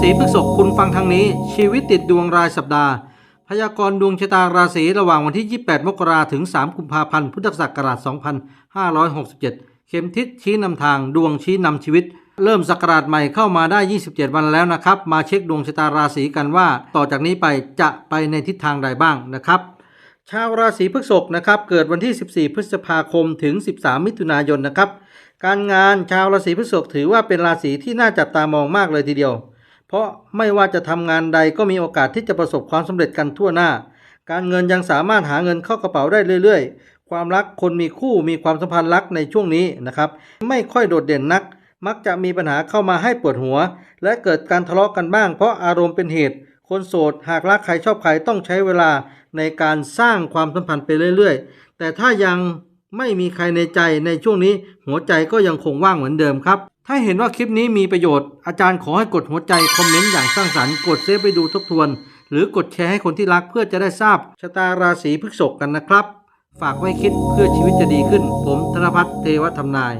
ศีพฤษภคุณฟังทางนี้ ชีวิตติดดวงรายสัปดาห์ พยากรณ์ดวงชะตาราศีระหว่างวันที่ 28 มกราถึง 3 กุมภาพันธ์พุทธศักราช 2567 เข็มทิศชี้นำทางดวงชี้นำชีวิต เริ่มศักราชใหม่เข้ามาได้ 27 วันแล้วนะครับ มาเช็คดวงชะตาราศีกันว่า ต่อจากนี้ไปจะไปในทิศทางใดบ้างนะครับชาวราศีพฤษภนะครับเกิดวันที่ 14 พฤษภาคมถึง 13 มิถุนายนนะครับ การงานชาวราศีพฤษภถือว่าเป็นราศีที่น่าจับตามองมากเลยทีเดียว เพราะไม่ว่าจะทำงานใดก็มีโอกาสที่จะประสบความสำเร็จกันทั่วหน้า การเงินยังสามารถหาเงินเข้ากระเป๋าได้เรื่อยๆ ความรักคนมีคู่มีความสัมพันธ์รักในช่วงนี้นะครับ ไม่ค่อยโดดเด่นนัก มักจะมีปัญหาเข้ามาให้ปวดหัว และเกิดการทะเลาะกันบ้าง เพราะอารมณ์เป็นเหตุ คนโสดหากรักใครชอบใครต้องใช้เวลาในการสร้างความสัมพันธ์ไปเรื่อยๆ แต่ถ้ายังไม่มีใครในใจในช่วงนี้หัวใจก็ยังคงว่างเหมือนเดิมครับ ถ้าเห็นว่าคลิปนี้มีประโยชน์ อาจารย์ขอให้กดหัวใจ คอมเมนต์อย่างสร้างสรรค์ กดเซฟไปดูทบทวน หรือกดแชร์ให้คนที่รักเพื่อจะได้ทราบชะตาราศีพฤษภกันนะครับ ฝากไว้คิดเพื่อชีวิตจะดีขึ้น ผมธนพัฒน์เทวธรรมนาย